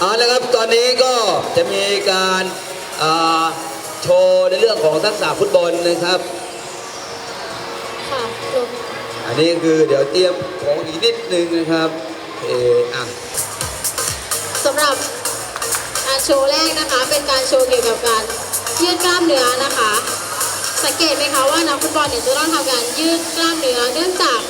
เอาละครับตอนนี้ก็จะมีการอ่าโชว์ในเรื่องของทักษะฟุตบอลนะครับค่ะลงอันนี้คือเดี๋ยวเตรียมของอีกนิดนึงนะครับเอออะสำหรับการโชว์แรกนะคะ เป็นการโชว์เกี่ยวกับการยืดกล้ามเนื้อนะคะ สังเกตไหมคะว่านักฟุตบอลเนี่ยจะต้องทำการยืดกล้ามเนื้อเนื่องจาก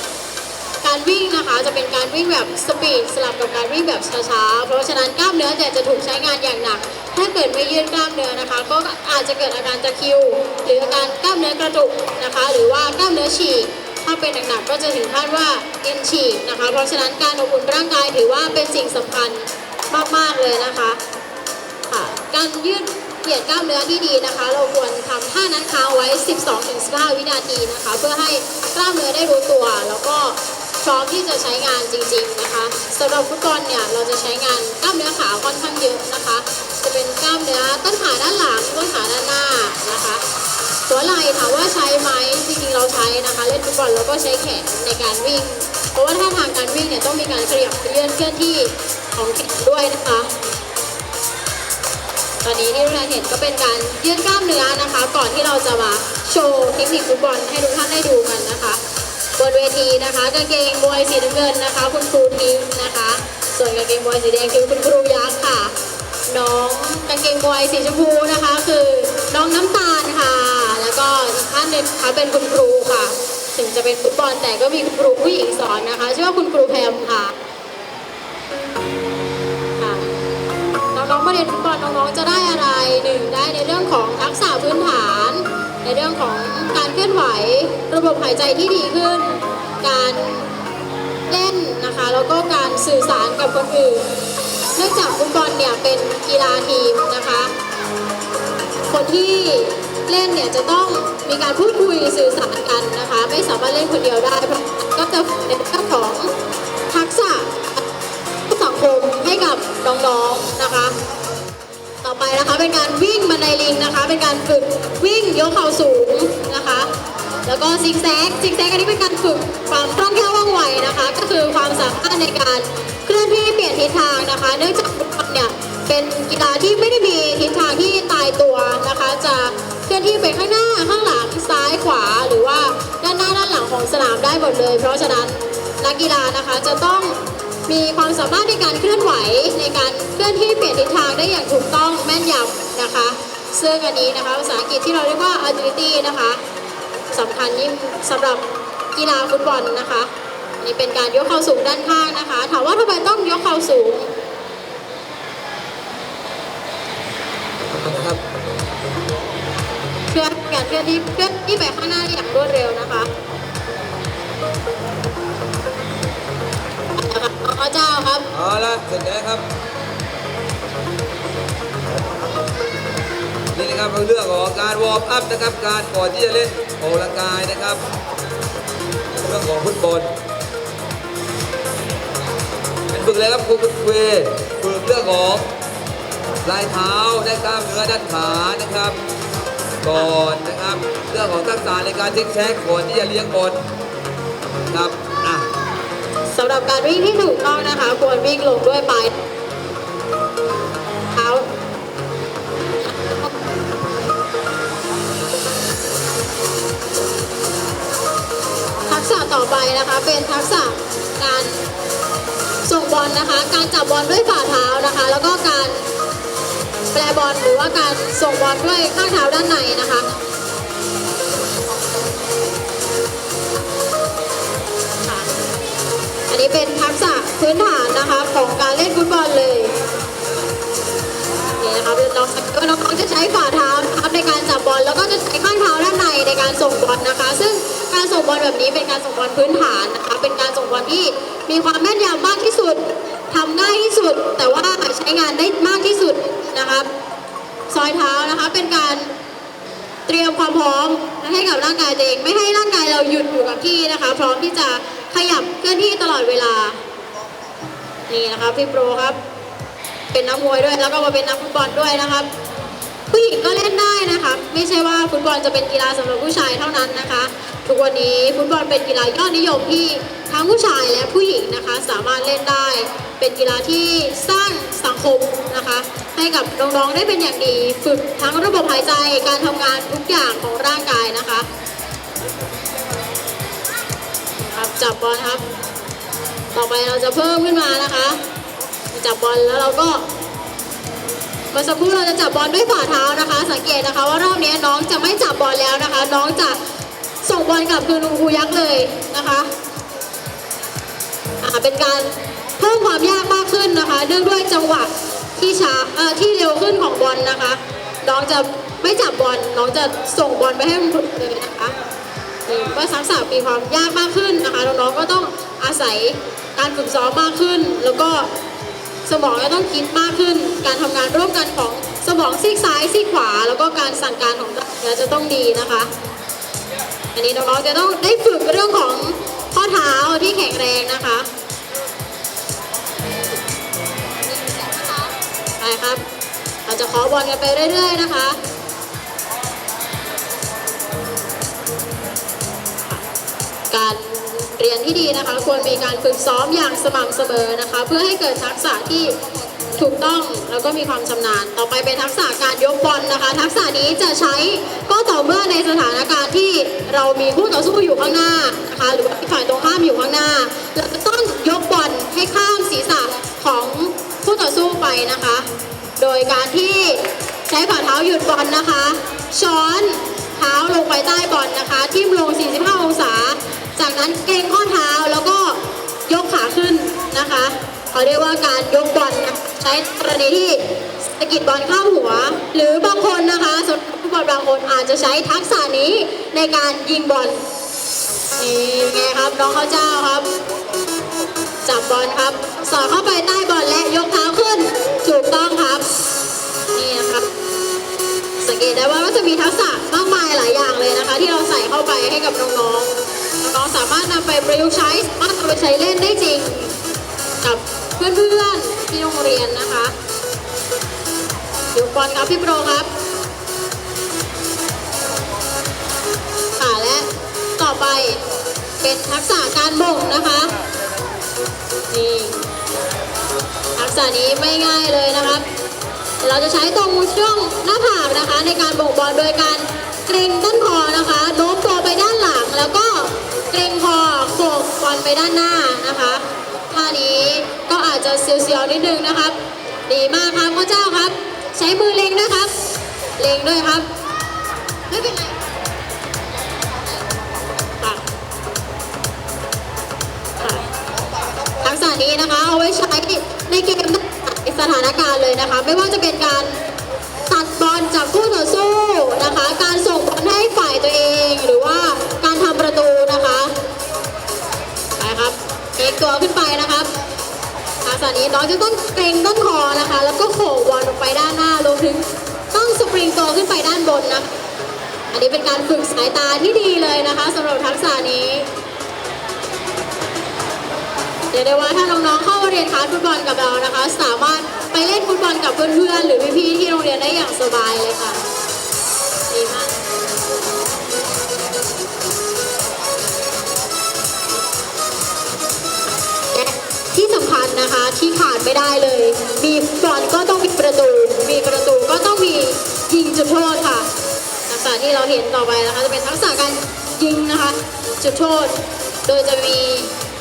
การวิ่งนะคะจะเป็นการวิ่งแบบสปีดสลับกับการวิ่งแบบช้าๆ เพราะฉะนั้นกล้ามเนื้อเนี่ยจะถูกใช้งานอย่างหนัก ถ้าเกิดไม่ยืดกล้ามเนื้อนะคะ ก็อาจจะเกิดอาการตะคริว หรืออาการกล้ามเนื้อกระตุกนะคะ หรือว่ากล้ามเนื้อฉีกถ้าเป็นหนักๆก็จะถึงขั้นว่าเอ็นฉีกนะคะ เพราะฉะนั้นการอบอุ่นร่างกายถือว่าเป็นสิ่งสำคัญมากๆเลยนะคะค่ะการยืดเหยียดกล้ามเนื้อที่ดีนะคะ เราควรทำท่านั้นค้างไว้ 12-15 วินาทีนะคะ เพื่อให้กล้ามเนื้อได้รู้ตัว แล้วก็ พร้อมที่จะใช้งานจริงๆนะคะสำหรับฟุตบอลเนี่ยเราจะใช้งานกล้ามเนื้อขาค่อนข้างเยอะนะคะ จะเป็นกล้ามเนื้อต้นขาด้านหลังต้นขาด้านหน้านะคะหัวไหล่ถามว่าใช้ไหมจริงๆเราใช้นะคะ เล่นฟุตบอลเราก็ใช้แขนในการวิ่ง เพราะว่าถ้าทางการวิ่งเนี่ยต้องมีการขยับเขยื่อนเคลื่อนที่ของแขนด้วยนะคะตอนนี้ที่ทุกท่านเห็นก็เป็นการยืดกล้ามเนื้อนะคะ ก่อนที่เราจะมาโชว์เทคนิคฟุตบอลให้ทุกท่านได้ดูกันนะคะ บนเวทีนะคะกางเกงบอยสีน้ำเงินนะคะ คุณครูทิมนะคะ ส่วนกางเกงบอยสีแดงคือคุณครูยักษ์ค่ะ น้องกางเกงบอยสีชมพูนะคะ คือน้องน้ำตาลค่ะ แล้วก็อีกท่านหนึงนะคะเป็นคุณครูค่ะ ถึงจะเป็นฟุตบอลแต่ก็มีคุณครูผู้หญิงสอนนะคะชื่อว่าคุณครูแพมค่ะ องๆมาเรียนฟุตบอลน้องๆจะได้อะไรหนึ่งได้ในเรื่องของทักษะพื้นฐาน ในเรื่องของการเคลื่อนไหว ระบบหายใจที่ดีขึ้น การเล่นนะคะแล้วก็การสื่อสารกับคนอื่น เนื่องจากฟุตบอลเนี่ยเป็นกีฬาทีมนะคะ คนที่เล่นเนี่ยจะต้องมีการพูดคุยสื่อสารกันนะคะ ไม่สามารถเล่นคนเดียวได้ก็จะในเรื่องของทักษะสังคม ให้กับน้องๆนะคะ ต่อไปนะคะเป็นการวิ่งบันไดลิงนะคะ เป็นการฝึกวิ่งยกเข่าสูงนะคะ แล้วก็ซิกแซกซิกแซกอันนี้เป็นการฝึกความคล่องแคล่วว่องไวนะคะ ก็คือความสามารถในการเคลื่อนที่เปลี่ยนทิศทางนะคะ เนื่องจากฟุตบอลเนี่ยเป็นกีฬาที่ไม่ได้มีทิศทางที่ตายตัวนะคะ จะเคลื่อนที่ไปข้างหน้าข้างหลังซ้ายขวาหรือว่าด้านหน้าด้านหลังของสนามได้หมดเลย เพราะฉะนั้นนักกีฬานะคะจะต้อง มีความสามารถในการเคลื่อนไหวในการเคลื่อนที่เปลี่ยนทิศทางได้อย่างถูกต้องแม่นยำนะคะ ซึ่งอันนี้นะคะภาษาอังกฤษที่เราเรียกว่า agility นะคะสำคัญยิ่งสำหรับกีฬาฟุตบอลนะคะอันนี้เป็นการยกเข่าสูงด้านข้างนะคะ ถามว่าทำไมต้องยกเข่าสูงนะครับเพื่อการเคลื่อนที่เคลื่อนที่ไปข้างหน้าได้อย่างรวดเร็วนะคะ นะคะน้องอ้อเจ้าครับ เอาละเสร็จแล้วครับนี่นะครับเป็นเรื่องของการวอร์มอัพนะครับ การก่อนที่จะเล่นออกกำลังกายนะครับเรื่องของฟุตบอลเป็นฝึกเลยครับครูคุณเวฝึกเรื่องของลายเท้าได้กล้ามเนื้อด้านขานะครับ ก่อนนะครับ เรื่องของทักษะในการทิ้งแช็กก่อนที่จะเลี้ยงบอลครับำหรับการวิ่งที่ถูกต้องนะคะ ควรวิ่งลงด้วยปลายเท้าทักษะต่อไปนะคะเป็นทักษะการส่งบอลนะคะ การจับบอลด้วยฝ่าเท้านะคะ แล้วก็การแปรบอลหรือว่าการส่งบอลด้วยข้างเท้าด้านในนะคะ เป็นทักษะพื้นฐานนะคะของการเล่นฟุตบอลเลยนี่นะคะน้องก็น้องจะใช้ฝ่าเท้านะครับในการจับบอลแล้วก็จะใช้ข้างเท้าด้านในในการส่งบอลนะคะ ซึ่งการส่งบอลแบบนี้เป็นการส่งบอลพื้นฐานนะคะ เป็นการส่งบอลที่มีความแม่นยำมากที่สุดทำง่ายที่สุด แต่ว่าใช้งานได้มากที่สุดนะครับซอยเท้านะคะเป็นการเตรียมความพร้อมให้กับร่างกายตัวเอง ไม่ให้ร่างกายเราหยุดอยู่กับที่นะคะ พร้อมที่จะ ขยับเคลื่อนที่ตลอดเวลา นี่นะคะพี่โปรครับ เป็นนักมวยด้วยแล้วก็มาเป็นนักฟุตบอลด้วยนะครับ ผู้หญิงก็เล่นได้นะคะไม่ใช่ว่าฟุตบอลจะเป็นกีฬาสำหรับผู้ชายเท่านั้นนะคะ ทุกวันนี้ฟุตบอลเป็นกีฬายอดนิยมที่ทั้งผู้ชายและผู้หญิงนะคะ สามารถเล่นได้ เป็นกีฬาที่สร้างสังคมนะคะ ให้กับน้องๆได้เป็นอย่างดี ฝึกทั้งระบบหายใจการทำงานทุกอย่างของร่างกายนะคะ จับบอลครับ ต่อไปเราจะเพิ่มขึ้นมานะคะ จับบอลแล้วเราก็เมื่อสักครู่เราจะจับบอลด้วยฝ่าเท้านะคะ สังเกตนะคะว่ารอบนี้น้องจะไม่จับบอลแล้วนะคะ น้องจะส่งบอลกลับคืนลุงครูยักษ์เลยนะคะอ่าเป็นการเพิ่มความยากมากขึ้นนะคะ เนื่องด้วยจังหวะที่ช้าเอ่อที่เร็วขึ้นของบอลนะคะ น้องจะไม่จับบอลน้องจะส่งบอลไปให้คุณครูเลยนะคะ นี่ก็ทักษะมีความยากมากขึ้นนะคะน้องๆก็ต้องอาศัยการฝึกซ้อมมากขึ้น แล้วก็สมองก็ต้องคิดมากขึ้น การทำงานร่วมกันของสมองซีกซ้ายซีกขวา แล้วก็การสั่งการของกล้าจะต้องดีนะคะ อันนี้น้องๆจะต้องได้ฝึกเรื่องของข้อเท้าที่แข็งแรงนะคะไปครับ เราจะขอบอลกันไปเรื่อย ๆ นะคะ การเรียนที่ดีนะคะ ควรมีการฝึกซ้อมอย่างสม่ำเสมอนะคะ เพื่อให้เกิดทักษะที่ถูกต้องแล้วก็มีความชำนาญ ต่อไปเป็นทักษะการยกบอลนะคะ ทักษะนี้จะใช้ก็ต่อเมื่อในสถานการณ์ที่เรามีคู่ต่อสู้อยู่ข้างหน้านะคะ หรือว่าฝ่ายตรงข้ามอยู่ข้างหน้าเราจะต้องยกบอลให้ข้ามศีรษะของคู่ต่อสู้ไปนะคะ โดยการที่ใช้ฝ่าเท้าหยุดบอลนะคะ ช้อนเท้าลงไปใต้บอลนะคะ ทิ่มลง 45 องศา จากนั้นเกรงข้อเท้าแล้วก็ยกขาขึ้นนะคะเขาเรียกว่าการยกบอลนะใช้กรณีที่สะกิดบอลข้ามหัว หรือบางคนนะคะสำหรับผู้บอลบางคนอาจจะใช้ทักษะนี้ในการยิงบอลนี่ไงครับน้องข้าวเจ้าครับ จับบอลครับ สอดเข้าไปใต้บอลและยกเท้าขึ้นถูกต้องครับนี่นะครับ สังเกตได้ว่าก็จะมีทักษะมากมายหลายอย่างเลยนะคะ ที่เราใส่เข้าไปให้กับน้องๆ น้องๆสามารถนำไปประยุกต์ใช้สามารถเอไปใช้เล่นได้จริง กับเพื่อนๆที่โรงเรียนนะคะยกบอลครับพี่โปรครับค่ะและต่อไปเป็นทักษะการบ่งนะคะนี่ทักษะนี้ไม่ง่ายเลยนะครับ เราจะใช้ตรงช่วงหน้าผากนะคะ ในการโบกบอลโดยการเกรงต้นคอนะคะโน้มตัวไปด้านหลังแล้วก็ เกรงคอโขกบอลไปด้านหน้านะคะท่านี้ก็อาจจะเสียวๆนิดนึงนะครับ ดีมากครับพ่อเจ้าครับ ใช้มือเล็งด้วยครับ เล็งด้วยครับ ไม่เป็นไรทักษะนี้นะคะเอาไว้ใช้ในเกมในสถานการณ์เลยนะคะ ไม่ว่าจะเป็นการตัดบอลจากคู่ต่อสู้นะคะ การส่งบอลให้ฝ่ายตัวเอง หรือว่าการทำประตู กตัวขึ้นไปนะครับทักษะนี้น้องจะต้องเกรงต้นคอนะคะ แล้วก็โขกบอลลงไปด้านหน้ารวมถึงต้องสปริงตัวขึ้นไปด้านบนนะอันนี้เป็นการฝึกสายตาที่ดีเลยนะคะสำหรับทักษะนี้เรียกได้ว่าถ้าน้องๆเข้ามาเรียนคลาสฟุตบอลกับเรานะคะ สามารถไปเล่นฟุตบอลกับเพื่อนๆหรือพี่ๆที่โรงเรียนได้อย่างสบายเลยค่ะ ไม่ได้เลย มีบอลก็ต้องมีประตู มีประตูก็ต้องมียิงจุดโทษค่ะทักษะที่เราเห็นต่อไปนะคะจะเป็นทักษะการยิงนะคะ จุดโทษ โดยจะมี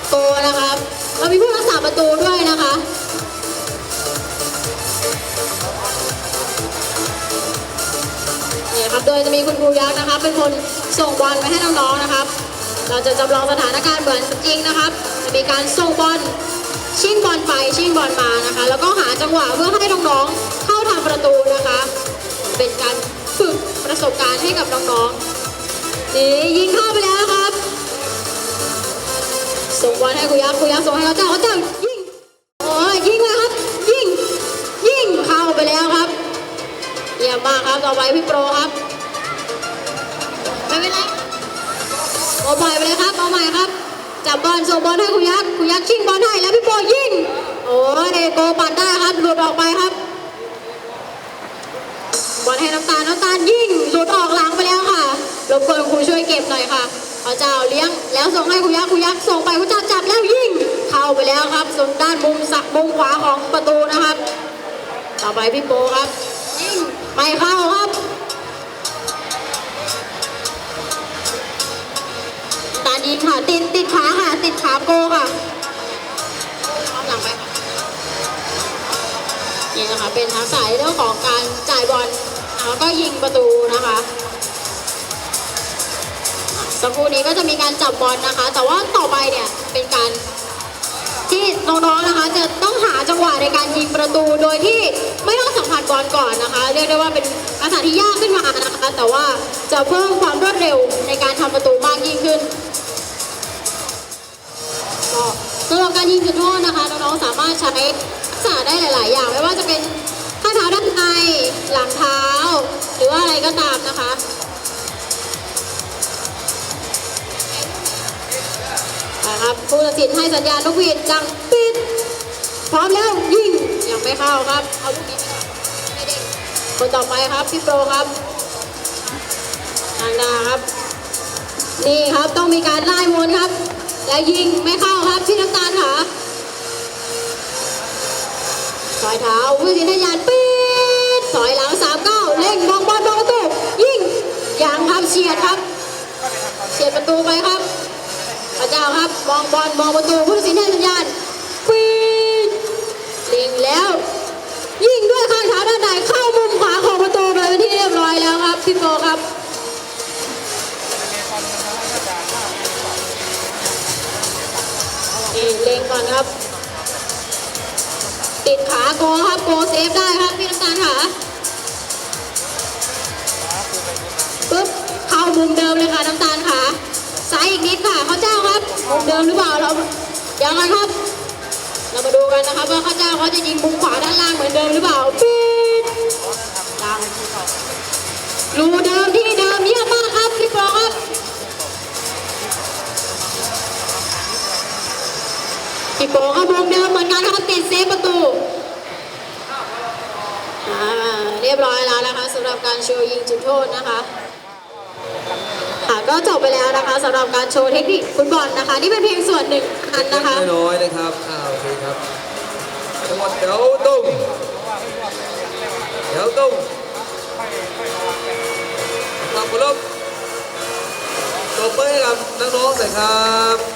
โกนะคะเรามีผู้รักษาประตูด้วยนะคะเนี่ยครับโดยจะมีคุณครูยักษ์นะคะเป็นคนส่งบอลไปให้น้องๆนะครับ เราจะจำลองสถานการณ์เหมือนจริงนะครับ จะมีการส่งบอล ชิงบอลไปชิงบอลมานะคะ แล้วก็หาจังหวะเพื่อให้น้องๆเข้าทำประตูนะคะ เป็นการฝึกประสบการณ์ให้กับน้องๆนี่ยิงเข้าไปแล้วครับ ส่งบอลให้คุยักษ์คุยักษ์ส่งให้เขาเจ้าเขาเจ้ายิงโอ้ยยิงเลยครับ ยิงยิงเข้าไปแล้วครับเยี่ยมมากครับต่อไปพี่โปรครับไม่เป็นไรเอาใหม่ไปเลยครับเอาใหม่ครับ จับบอลส่งบอลให้คุยักษ์คุยักษ์ชิงบอลให้แล้วพี่โปยิงโอ้ยโกปัดได้ครับหลุดออกไปครับบอลให้น้ำตาลน้ำตาลยิงหลุดออกหลังไปแล้วค่ะรบกวนครูช่วยเก็บหน่อยค่ะพระเจ้าเลี้ยงแล้วส่งให้คุยักษ์คุยักษ์ส่งไปพระเจ้าจับแล้วยิงเข้าไปแล้วครับส่วนด้านมุมสักมุมขวาของประตูนะครับ ต่อไปพี่โปครับยิงไม่เข้าครับ ตาดีค่ะติดติดขาค่ะติดขาโกค่ะหลังไปค่ะนี่นะคะเป็นทักษะเรื่องของการจ่ายบอลแล้วก็ยิงประตูนะคะสักครู่นี้ก็จะมีการจับบอลนะคะ แต่ว่าต่อไปเนี่ยเป็นการที่น้องๆนะคะ จะต้องหาจังหวะในการยิงประตูโดยที่ไม่ต้องสัมผัสบอลก่อนนะคะ เรียกได้ว่าเป็นอาสาที่ยากขึ้นมานะคะ แต่ว่าจะเพิ่มความรวดเร็วในการทำประตูมากยิ่งขึ้น สำหรับการยิงจุดโทษนะคะน้องๆสามารถใช้ทักษะได้หลาย ๆ อย่าง ไม่ว่าจะเป็นข้างเท้าด้านในหลังเท้า หรือว่าอะไรก็ตามนะคะนะครับผู้ตัดสินให้สัญญาณนกหวีดดังปิดพร้อมแล้วยิงยังไม่เข้าครับ เอาลูกนี้ไปก่อนไม่เด้งคนต่อไปครับพี่โปรครับทางหน้าครับ นี่ครับต้องมีการไล่มนครับ แล้วยิงไม่เข้าครับพี่น้ำตาลค่ะสอยเท้าผู้สินให้สัญญาณปิดสอยหลังสามเก้าเล่งมองบอลมองประตูยิงยังครับเฉียดครับเฉียดประตูไปครับพระเจ้าครับมองบอลมองประตูผู้สินให้สัญญาณปีนลิงแล้ว ยิงด้วยข้างเท้าด้านในเข้ามุมขวาของประตูไปเป็นที่เรียบร้อยแล้วครับพี่โปครับ นี่เล็งก่อนครับ ติดขาโกครับโกเซฟได้ครับพี่น้ำตาลค่ะปึ๊บเข้ามุมเดิมเลยค่ะน้ำตาลค่ะซ้ายอีกนิดค่ะข้าวเจ้าครับมุมเดิมหรือเปล่าเรายังไงครับ เรามาดูกันนะครับว่าข้าวเจ้าเขาจะยิงมุมขวาด้านล่างเหมือนเดิมหรือเปล่าปิดดังรูเดิมที่เดิมเยี่ยมมากครับพี่ปอครับ มุมเดิมเหมือนกันครับติดเซฟประตูเรียบร้อยแล้วนะคะสำหรับการโชว์ยิงจุดโทษนะคะค่ะก็จบไปแล้วนะคะสำหรับการโชว์เทคนิคฟุตบอลนะคะ นี่เป็นเพียงส่วนหนึ่งอันนะคะน้อยนะครับอ่าโอเคครับจังหวัดเดี๋ยวตุ้งเดี๋ยวตุ้งตามบอลลูนตบมือให้กับน้องๆหน่อยครับ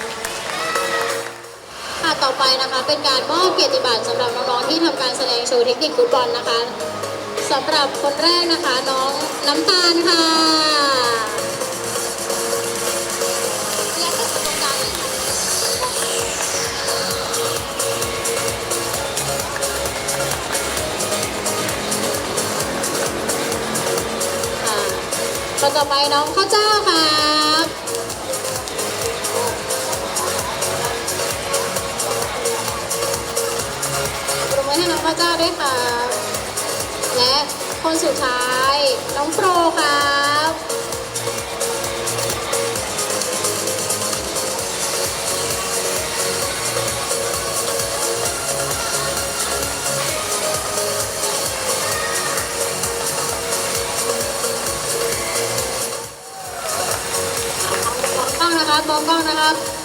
ไปนะคะ เป็นการมอบเกียรติบัตรสำหรับน้องๆที่ทำการแสดงโชว์เทคนิคฟุตบอลนะคะสำหรับคนแรกนะคะน้องน้ำตาลค่ะและก็ตาลค่ะค่ะคนต่อไปน้องข้าวเจ้าครับ บมือให้น้องข้าวเจ้าด้วยค่ะและคนสุดท้าย น้องโปรครับมองกล้องนะครับมองกล้องนะครับ